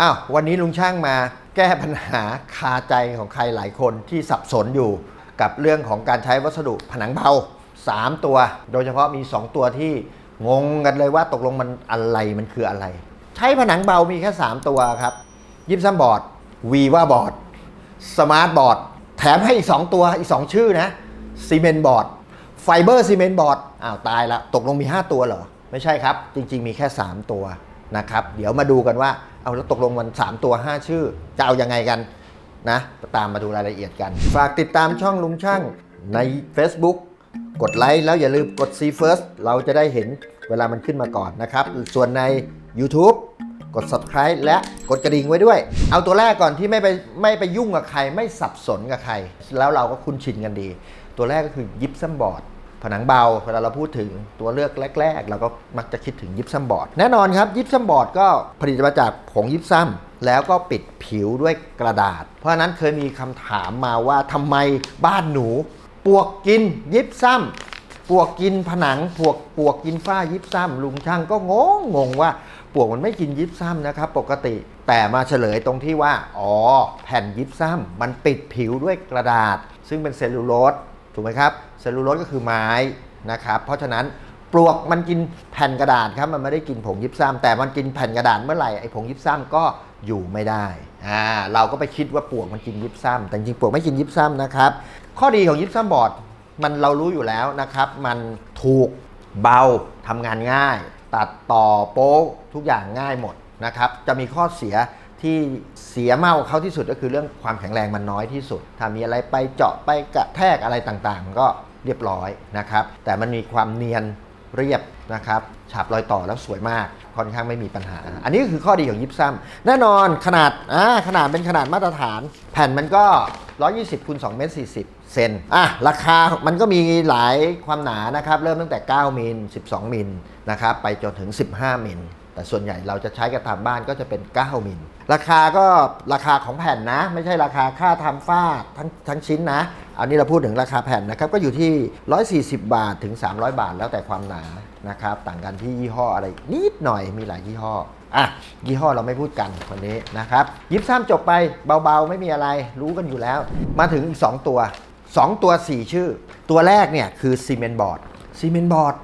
อ้าววันนี้ลุงช่างมาแก้ปัญหาคาใจของใครหลายคนที่สับสนอยู่กับเรื่องของการใช้วัสดุผนังเบา3 ตัว โดยเฉพาะมี 2 ตัวที่งงกันเลยว่าตกลงมันอะไรมันคืออะไร ใช้ผนังเบามีแค่ 3 ตัวครับยิปซัมบอร์ดวีว่าบอร์ดสมาร์ทบอร์ดแถมให้อีก 2 ตัวอีก 2 ชื่อนะซีเมนต์บอร์ดไฟเบอร์ซีเมนต์บอร์ดอ้าวตายละตกลงมี 5 ตัวเหรอ ไม่ใช่ครับ จริง ๆ มีแค่ 3 ตัว นะครับ เดี๋ยวมาดูกันว่า เอาแล้วตกลงมัน 3 ตัว 5 ชื่อ จะเอายังไงกันนะ ตามมาดูรายละเอียดกัน ฝากติดตามช่องลุงช่างใน Facebook กดไลค์แล้วอย่าลืมกด See First เราจะได้เห็นเวลามันขึ้นมาก่อนนะครับ ส่วนใน YouTube กด Subscribe และกดกระดิ่งไว้ด้วย เอาตัวแรกก่อนที่ไม่ไปไม่ไปยุ่งกับใคร ไม่สับสนกับใคร แล้วเราก็คุ้นชินกันดี ตัวแรกก็คือยิปซัมบอร์ด ผนังเบาเวลาเราพูดถึงตัวเลือกแรก ๆ เราก็มักจะคิดถึงยิปซัมบอร์ดแน่นอนครับยิปซัมบอร์ดก็ผลิตมาจากผงยิปซัมแล้วก็ปิดผิวด้วยกระดาษ เพราะนั้นเคยมีคำถามมาว่าทำไมบ้านหนูปวกกินยิปซัมปวกกินผนังปวกปวกกินฝ้ายิปซัมลุงช่างก็งงงงว่าปวกมันไม่กินยิปซัมนะครับ ปกติแต่มาเฉลยตรงที่ว่า อ๋อ แผ่นยิปซัมมันปิดผิวด้วยกระดาษ ซึ่งเป็นเซลลูโลส ถูกไหมครับเซลลูโลสก็คือไม้นะครับ เพราะฉะนั้นปลวกมันกินแผ่นกระดาษครับมันไม่ได้กินผงยิบซ้ำแต่มันกินแผ่นกระดาษเมื่อไหร่ไอ้ผงยิบซ้ำก็อยู่ไม่ได้อ่าเราก็ไปคิดว่าปลวกมันกินยิบซ้ำแต่จริงปลวกไม่กินยิบซ้ำนะครับ ข้อดีของยิบซ้ำบอร์ดมันเรารู้อยู่แล้วนะครับ มันถูกเบาทำงานง่าย ตัดต่อโป๊ะทุกอย่างง่ายหมดนะครับ จะมีข้อเสีย ที่เสียมากกว่าเขาที่สุดก็คือเรื่องความแข็งแรงมันน้อยที่สุด ถ้ามีอะไรไปเจาะไปกระแทกอะไรต่างๆ ก็เรียบร้อยนะครับ แต่มันมีความเนียนเรียบนะครับฉาบรอยต่อแล้วสวยมากค่อนข้างไม่มีปัญหา อันนี้ก็คือข้อดีของยิปซัมแน่นอนขนาดอ่าขนาดเป็นขนาดมาตรฐาน แผ่นมันก็ 120คูณ2เมตร40 เซนอะราคามันก็มีหลายความหนานะครับ เริ่มตั้งแต่ 9มิล12มิลนะครับไปจนถึง 15มิล แต่ส่วนใหญ่เราจะใช้กันตามบ้านก็จะเป็น 9 มิล ราคาก็ราคาของแผ่นนะ ไม่ใช่ราคาค่าทำฝ้าทั้งทั้งชิ้นนะ อันนี้เราพูดถึงราคาแผ่นนะครับ ก็อยู่ที่ 140 บาทถึง 300 บาทแล้วแต่ความหนานะครับ ต่างกันที่ยี่ห้ออะไรนิดหน่อยมีหลายยี่ห้ออะยี่ห้อเราไม่พูดกันวันนี้นะครับยิบซ้ำจบไปเบาๆ ไม่มีอะไรรู้กันอยู่แล้ว มาถึงอีก 2 ตัว 2 ตัว 4 ชื่อ ตัวแรกเนี่ยคือซีเมนต์บอร์ดซีเมนต์บอร์ด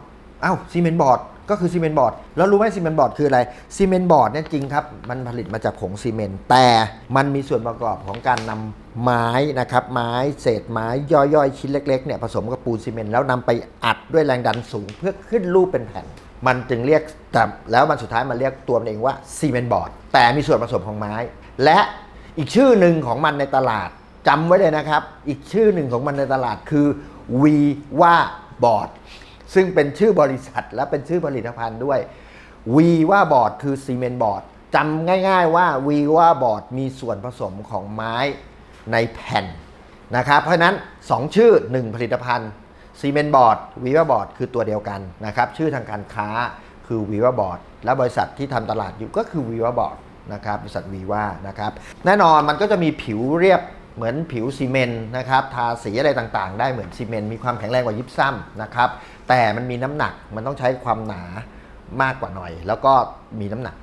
เอ้าซีเมนต์บอร์ด ก็คือซีเมนต์บอร์ดแล้วรู้ไหมซีเมนต์บอร์ดคืออะไรซีเมนต์บอร์ดเนี่ยจริงครับ มันผลิตมาจากผงซีเมนต์แต่มันมีส่วนประกอบของการนำไม้นะครับไม้เศษไม้ย่อยๆ ชิ้นเล็กๆเนี่ยผสมกับปูนซีเมนต์แล้วนำไปอัดด้วยแรงดันสูง เพื่อขึ้นรูปเป็นแผ่น มันจึงเรียกแต่แล้วมันสุดท้ายมันเรียกตัวมันเองว่าซีเมนต์บอร์ดแต่มีส่วนผสมของไม้ และอีกชื่อหนึ่งของมันในตลาดจำไว้เลยนะครับ อีกชื่อหนึ่งของมันในตลาดคือวีว่าบอร์ด ซึ่งเป็นชื่อบริษัทและเป็นชื่อผลิตภัณฑ์ด้วย วีว่าบอร์ดคือซีเมนต์บอร์ดจำง่าย ๆ ว่าวีว่าบอร์ดมีส่วนผสมของไม้ในแผ่นนะครับเพราะนั้น 2 ชื่อ 1 ผลิตภัณฑ์ซีเมนต์บอร์ดวีว่าบอร์ดคือตัวเดียวกันนะครับชื่อทางการค้าคือวีว่าบอร์ดและบริษัทที่ทำตลาดอยู่ก็คือวีว่าบอร์ดนะครับบริษัทวีว่านะครับแน่นอนมันก็จะมีผิวเรียบ เหมือนผิวซีเมนต์นะครับทาสีอะไรต่างๆ ได้เหมือนซีเมนต์มีความแข็งแรงกว่ายิปซัมนะครับแต่มันมีน้ำหนักมันต้องใช้ความหนามากกว่าหน่อย แล้วก็มีน้ำหนัก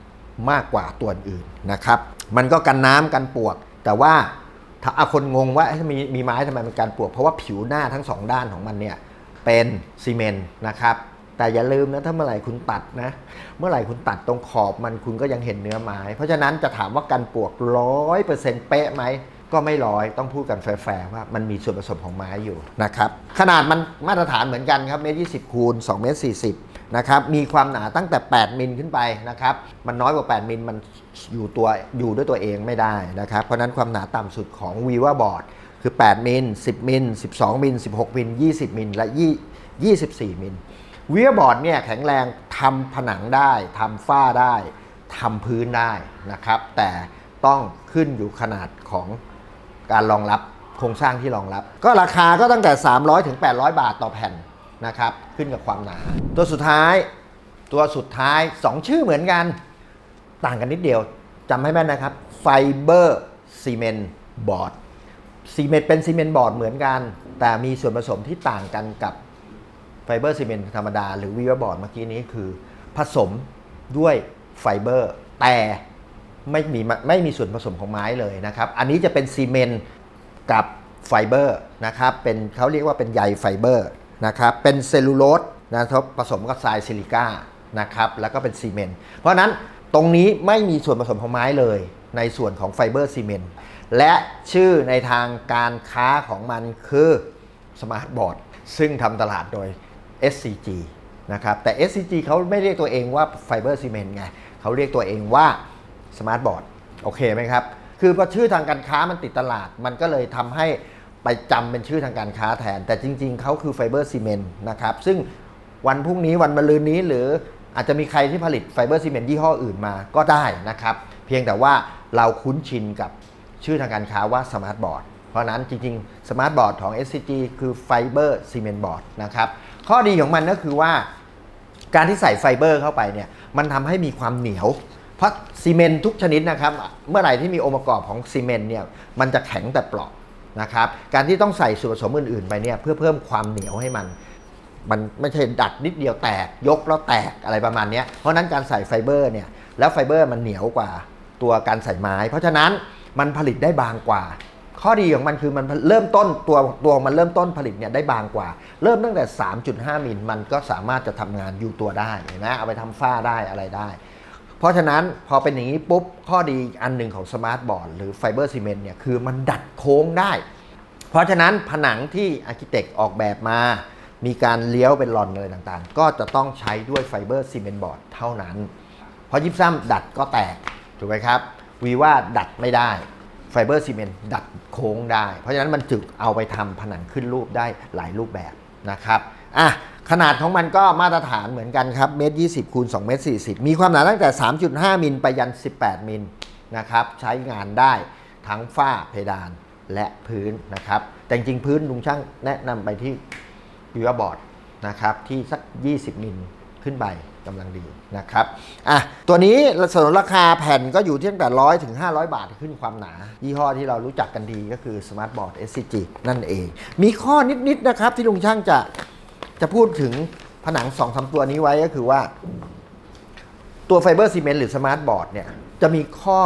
มากกว่าตัวอื่นนะครับ มันก็กันน้ำกันปวก แต่ว่าถ้าคนงงว่ามีมีไม้ทำไมมันกันปวก เพราะว่าผิวหน้าทั้งสองด้านของมันเนี่ยเป็นซีเมนต์นะครับแต่อย่าลืมนะถ้าเมื่อไหร่คุณตัดนะ เมื่อไหร่คุณตัดตรงขอบมันคุณก็ยังเห็นเนื้อไม้ เพราะฉะนั้นจะถามว่ากันปวกร้อยเปอร์เซ็นต์เป๊ะไหม ก็ไม่ร้อยต้องพูดกันแฟร์ๆว่ามันมีส่วนผสมของไม้อยู่นะครับขนาดมันมาตรฐานเหมือนกันครับเมตรยี่สิบคูณ2เมตรสี่สิบนะครับมีความหนาตั้งแต่ 8 มิลขึ้นไปนะครับมันน้อยกว่า 8 มิลมันอยู่ตัวอยู่ด้วยตัวเองไม่ได้นะครับเพราะฉะนั้นความหนาต่ำสุดของวีว่าบอร์ดคือ 8 มิล 10 มิล 12 มิล 16 มิล 20 มิล และ 24 มิลวีว่าบอร์ดเนี่ยแข็งแรงทำผนังได้ทำฝ้าได้ทำพื้นได้นะครับ แต่ต้องขึ้นอยู่ขนาดของ การรองรับโครงสร้างที่รองรับ ก็ราคาก็ตั้งแต่ 300ถึง800 บาทต่อแผ่นนะครับ ขึ้นกับความหนา ตัวสุดท้ายตัวสุดท้าย 2 ชื่อเหมือนกัน ต่างกันนิดเดียวจำให้แม่นนะครับไฟเบอร์ซีเมนต์บอร์ดซีเมนต์เป็นซีเมนต์บอร์ดเหมือนกัน แต่มีส่วนผสมที่ต่างกันกับไฟเบอร์ซีเมนต์ธรรมดา หรือวีวบอร์ดเมื่อกี้นี้คือ ผสมด้วยไฟเบอร์แต่ ไม่มีไม่มีส่วนผสมของไม้เลยนะครับ อันนี้จะเป็นซีเมนต์กับไฟเบอร์นะครับ เป็นเขาเรียกว่าเป็นใยไฟเบอร์นะครับ เป็นเซลลูโลสนะครับผสมกับทรายซิลิก้านะครับ แล้วก็เป็นซีเมนต์ เพราะฉะนั้นตรงนี้ไม่มีส่วนผสมของไม้เลย ในส่วนของไฟเบอร์ซีเมนต์ และชื่อในทางการค้าของมันคือสมาร์ทบอร์ดซึ่งทำตลาดโดย SCG นะครับ แต่ SCG เขาไม่เรียกตัวเองว่าไฟเบอร์ซีเมนต์ไง เขาเรียกตัวเองว่า สมาร์ทบอร์ดโอเคไหมครับ คือพอชื่อทางการค้ามันติดตลาด มันก็เลยทำให้ไปจำเป็นชื่อทางการค้าแทน แต่จริง ๆเขาคือไฟเบอร์ซีเมนต์นะครับ ซึ่งวันพรุ่งนี้วันมะรืนนี้หรืออาจจะมีใครที่ผลิตไฟเบอร์ซีเมนต์ยี่ห้ออื่นมาก็ได้นะครับ เพียงแต่ว่าเราคุ้นชินกับชื่อทางการค้าว่าสมาร์ทบอร์ดเพราะฉะนั้นจริงๆสมาร์ทบอร์ดของ SCG คือไฟเบอร์ซีเมนต์บอร์ดนะครับข้อดีของมันก็คือว่า การที่ใส่ไฟเบอร์เข้าไปเนี่ยมันทำให้มีความเหนียว เพราะซีเมนต์ทุกชนิดนะครับ เมื่อไหร่ที่มีองค์ประกอบของซีเมนต์เนี่ยมันจะแข็งแต่เปราะนะครับ การที่ต้องใส่ส่วนผสมอื่นๆไปเนี่ยเพื่อเพิ่มความเหนียวให้มัน มันไม่ใช่ดัดนิดเดียวแตก ยกแล้วแตกอะไรประมาณนี้เพราะนั้นการใส่ไฟเบอร์เนี่ยแล้วไฟเบอร์มันเหนียวกว่าตัวการใส่ไม้ เพราะฉะนั้นมันผลิตได้บางกว่า ข้อดีของมันคือมันเริ่มต้นตัวตัวมันเริ่มต้นผลิตเนี่ยได้บางกว่า เริ่มตั้งแต่ 3.5 มิลมันก็สามารถจะทำงานอยู่ตัวได้เห็นไหมเอาไปทำฝ้าได้อะไรได้ เพราะฉะนั้นพอเป็นอย่างนี้ปุ๊บ ข้อดีอันหนึ่งของสมาร์ทบอร์ดหรือไฟเบอร์ซีเมนต์เนี่ยคือมันดัดโค้งได้ เพราะฉะนั้นผนังที่อาร์เคเต็กออกแบบมา มีการเลี้ยวเป็นหลอนอะไรต่างๆ ก็จะต้องใช้ด้วยไฟเบอร์ซีเมนต์บอร์ดเท่านั้น เพราะยิปซัมดัดก็แตกถูกไหมครับวีว่าดัดไม่ได้ไฟเบอร์ซีเมนต์ดัดโค้งได้ เพราะฉะนั้นมันจึกเอาไปทำผนังขึ้นรูปได้หลายรูปแบบนะครับอะ ขนาดของมันก็มาตรฐานเหมือนกันครับเมตรยีคูณ2เมตร40มีความหนาตั้งแต่ 3.5 มิลไปยัน 18 มิลนะครับใช้งานได้ทั้งฝ้าเพดานและพื้นนะครับ แต่จริงพื้นลุงช่างแนะนำไปที่วิวบอร์ดนะครับที่สัก 20 มิลขึ้นไปกำลังดีนะครับอะตัวนี้สนนราคาแผ่นก็อยู่ที่ตั้งแต่100ถึง 500 บาทขึ้นความหนา ยี่ห้อที่เรารู้จักกันดีก็คือ Smart Board SCG นั่นเอง มีข้อนิดๆนะครับที่ลุงช่างจะ จะพูดถึงผนัง2องสตัวนี้ไว้ก็คือว่า ตัวไฟเบอร์ซีเมนต์หรือสมาร์ทบอร์ดเนี่ยจะมีข้อ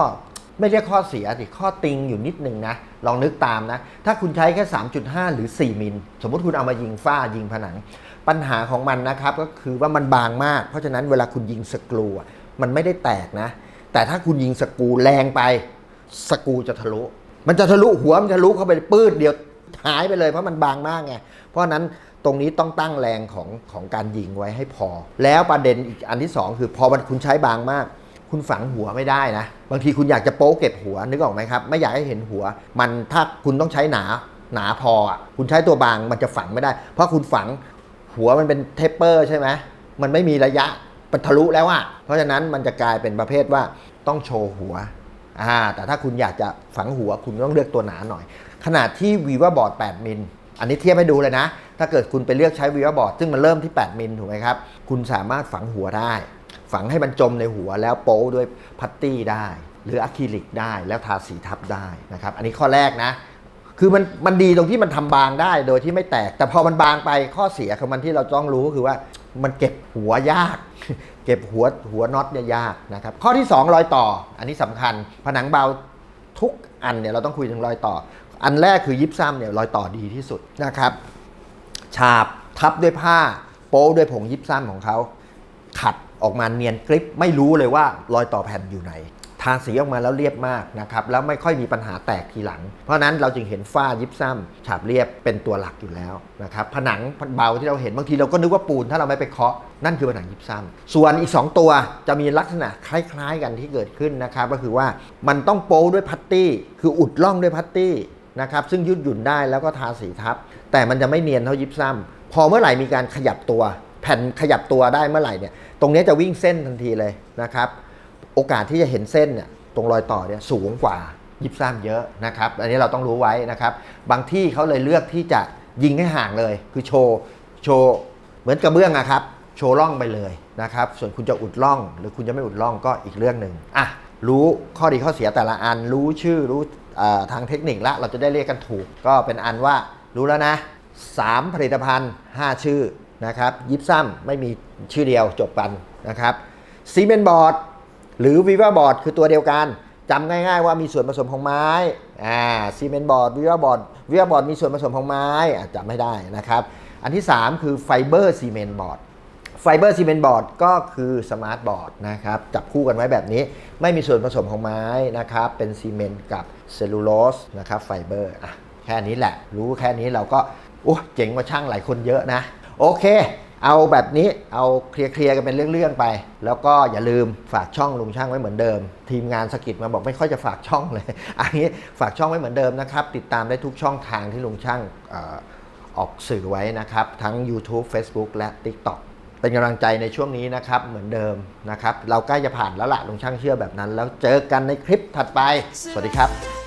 ไม่เรียกข้อเสียสิข้อติงอยู่นิดนึงนะ ลองนึกตามนะ ถ้าคุณใช้แค่ 3.5 หรือ 4 มิล สมมติคุณเอามายิงฝ้ายิงผนัง ปัญหาของมันนะครับก็คือว่ามันบางมาก เพราะฉะนั้นเวลาคุณยิงสกรูมันไม่ได้แตกนะ แต่ถ้าคุณยิงสกรูแรงไป สกรูจะทะลุ มันจะทะลุหัวมันจะทะลุเข้าไปปื้ดเดียว หายไปเลยเพราะมันบางมากไง เพราะนั้นตรงนี้ต้องตั้งแรงของของการยิงไว้ให้พอ แล้วประเด็นอีกอันที่สองคือพอมันคุณใช้บางมาก คุณฝังหัวไม่ได้นะ บางทีคุณอยากจะโป๊เก็บหัวนึกออกไหมครับ ไม่อยากให้เห็นหัว มันถ้าคุณต้องใช้หนาหนาพออะคุณใช้ตัวบางมันจะฝังไม่ได้ เพราะคุณฝังหัวมันเป็นเทปเปอร์ใช่ไหมมันไม่มีระยะมันทะลุแล้วอะเพราะฉะนั้นมันจะกลายเป็นประเภทว่าต้องโชว์หัวอ่าแต่ถ้าคุณอยากจะฝังหัวคุณต้องเลือกตัวหนาหน่อย ขนาดที่วีว่าบอร์ด8มิล อันนี้เทียบให้ดูเลยนะ ถ้าเกิดคุณไปเลือกใช้วีว่าบอร์ดซึ่งมันเริ่มที่ 8 มิลถูกไหมครับ คุณสามารถฝังหัวได้ ฝังให้มันจมในหัวแล้วโป๊ด้วยพัตตี้ได้ หรืออะคริลิกได้แล้วทาสีทับได้นะครับ อันนี้ข้อแรกนะ คือมันมันดีตรงที่มันทำบางได้โดยที่ไม่แตก แต่พอมันบางไปข้อเสียของมันที่เราต้องรู้ก็คือว่ามันเก็บหัวยาก เก็บหัวหัวน็อตเนี่ยยากนะครับ ข้อที่ 2 รอยต่อ อันนี้สำคัญ ผนังเบาทุกอันเนี่ยเราต้องคุยถึงรอยต่อ อันแรกคือยิปซัมเนี่ยรอยต่อดีที่สุดนะครับ ฉาบทับด้วยผ้า โป๊ด้วยผงยิปซัมของเขา ขัดออกมาเนียนกริปไม่รู้เลยว่ารอยต่อแผ่นอยู่ไหน ทาสีออกมาแล้วเรียบมากนะครับ แล้วไม่ค่อยมีปัญหาแตกทีหลัง เพราะนั้นเราจึงเห็นฝ้ายิปซัมฉาบเรียบเป็นตัวหลักอยู่แล้วนะครับ ผนังเบาที่เราเห็นบางทีเราก็นึกว่าปูนถ้าเราไม่ไปเคาะนั่นคือผนังยิปซัม ส่วนอีก 2 ตัวจะมีลักษณะคล้าย ๆ กันที่เกิดขึ้นนะครับ ก็คือว่ามันต้องโป๊ด้วยพัตตี้ คืออุดร่องด้วยพัตตี้ นะครับซึ่งยืดหยุ่นได้แล้วก็ทาสีทับ แต่มันจะไม่เนียนเท่ายิปซัมพอเมื่อไหร่มีการขยับตัวแผ่นขยับตัวได้เมื่อไหร่เนี่ยตรงนี้จะวิ่งเส้นทันทีเลยนะครับโอกาสที่จะเห็นเส้นเนี่ยตรงรอยต่อเนี่ยสูงกว่ายิบซ้ำเยอะนะครับอันนี้เราต้องรู้ไว้นะครับ บางที่เขาเลยเลือกที่จะยิงให้ห่างเลย คือโชว์โชว์เหมือนกระเบื้องอะครับโชว์ร่องไปเลยนะครับ ส่วนคุณจะอุดร่อง หรือคุณจะไม่อุดร่องก็อีกเรื่องหนึ่งอะรู้ข้อดีข้อเสียแต่ละอัน รู้ชื่อรู้ ทางเทคนิคละเราจะได้เรียกกันถูก ก็เป็นอันว่ารู้แล้วนะ 3 ผลิตภัณฑ์ 5 ชื่อนะครับยิปซัมไม่มีชื่อเดียวจบกันนะครับซีเมนต์บอร์ดหรือ Viva Board คือตัวเดียวกันจำง่ายๆว่ามีส่วนผสมของไม้อ่าซีเมนต์บอร์ดวิวาบอร์ดวิวาบอร์ดมีส่วนผสมของไม้อะจำไม่ได้นะครับ อันที่ 3 คือไฟเบอร์ซีเมนต์บอร์ด ไฟเบอร์ซีเมนต์บอร์ดก็คือสมาร์ทบอร์ดนะครับจับคู่กันไว้แบบนี้ ไม่มีส่วนผสมของไม้นะครับ เป็นซีเมนต์กับเซลลูโลสนะครับไฟเบอร์อะแค่นี้แหละ รู้แค่นี้เราก็โอ้เจ๋งกว่าช่างหลายคนเยอะนะ โอเค เอาแบบนี้เอาเคลียร์เคลียร์กันเป็นเรื่องๆไป แล้วก็อย่าลืมฝากช่องลุงช่างไว้เหมือนเดิม ทีมงานสกิดมาบอกไม่ค่อยจะฝากช่องเลยอันนี้ฝากช่องไว้เหมือนเดิมนะครับ ติดตามได้ทุกช่องทางที่ลุงช่างออออกสื่อไว้นะครับ ทั้ง YouTube Facebook และ TikTok เป็นกำลังใจในช่วงนี้นะครับเหมือนเดิมนะครับ เราใกล้จะผ่านแล้วละลงช่างเชื่อแบบนั้น แล้วเจอกันในคลิปถัดไป สวัสดีครับ